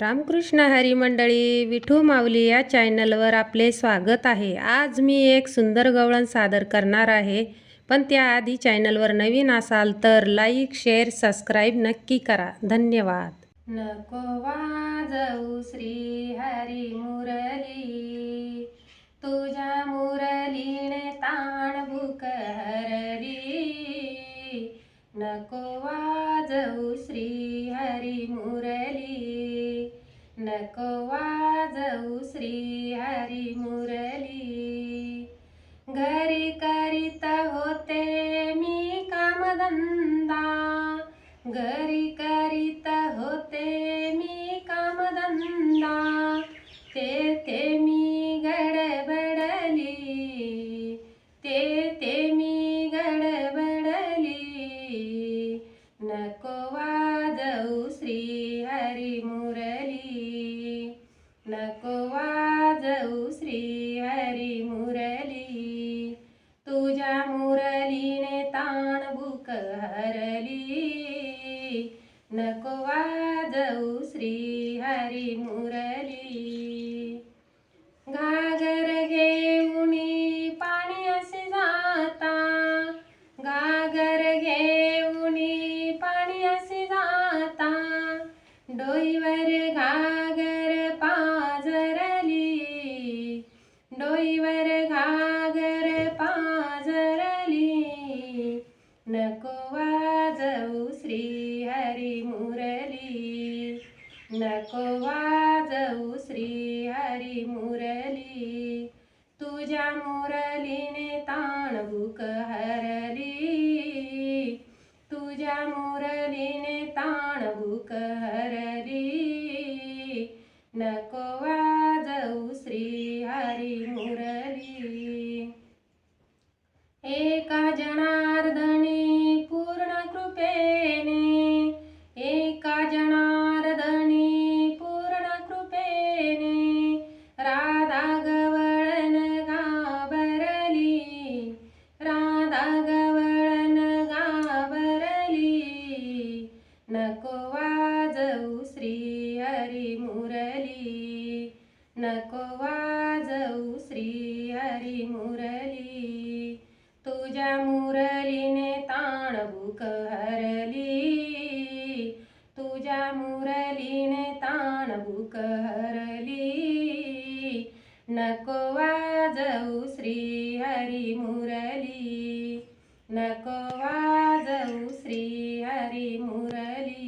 रामकृष्ण हरी मंडळी विठू माऊली या चॅनलवर आपले स्वागत आहे. आज मी एक सुंदर गवळण सादर करणार आहे. पण त्याआधी चॅनलवर नवीन असाल तर लाईक शेअर सबस्क्राईब नक्की करा. धन्यवाद. नको वाजऊ श्री हरी मुरली. तुझ्या मुरलीने ताण भूक हरली. नको वाजऊ श्री हरी मुरली. नको वाजऊ श्री हरी मुरली. घरी करीत होते मी कामधंदा. घरी करीत होते मी कामधंदा. ते ते मी गडबडली. ते मी गडबडली. नको वा नको वाजऊ श्री हरी मुरली. तुझ्या मुरलीने ताण भूक हरली. नको वाजऊ श्री हरी मुरली. घागर घेऊन पाणी असे जाता. घागर घेऊन पाणी असे जाता. डोईवर घागर पा हरी मुरली. एका जनार्दनी पूर्ण कृपेने एका जनार्दनी पूर्ण कृपेने राधा गवळन घाबरली राधा गवळन घाबरली. नको वाजऊ श्री हरी मुरली नको वाजवू श्री हरी मुरली. तुझ्या मुरलीने ताण भूक हरली. तुझ्या मुरलीने ताण भूक हरली. नको वाजऊ श्री हरी मुरली. नको वाजऊ श्री हरी मुरली.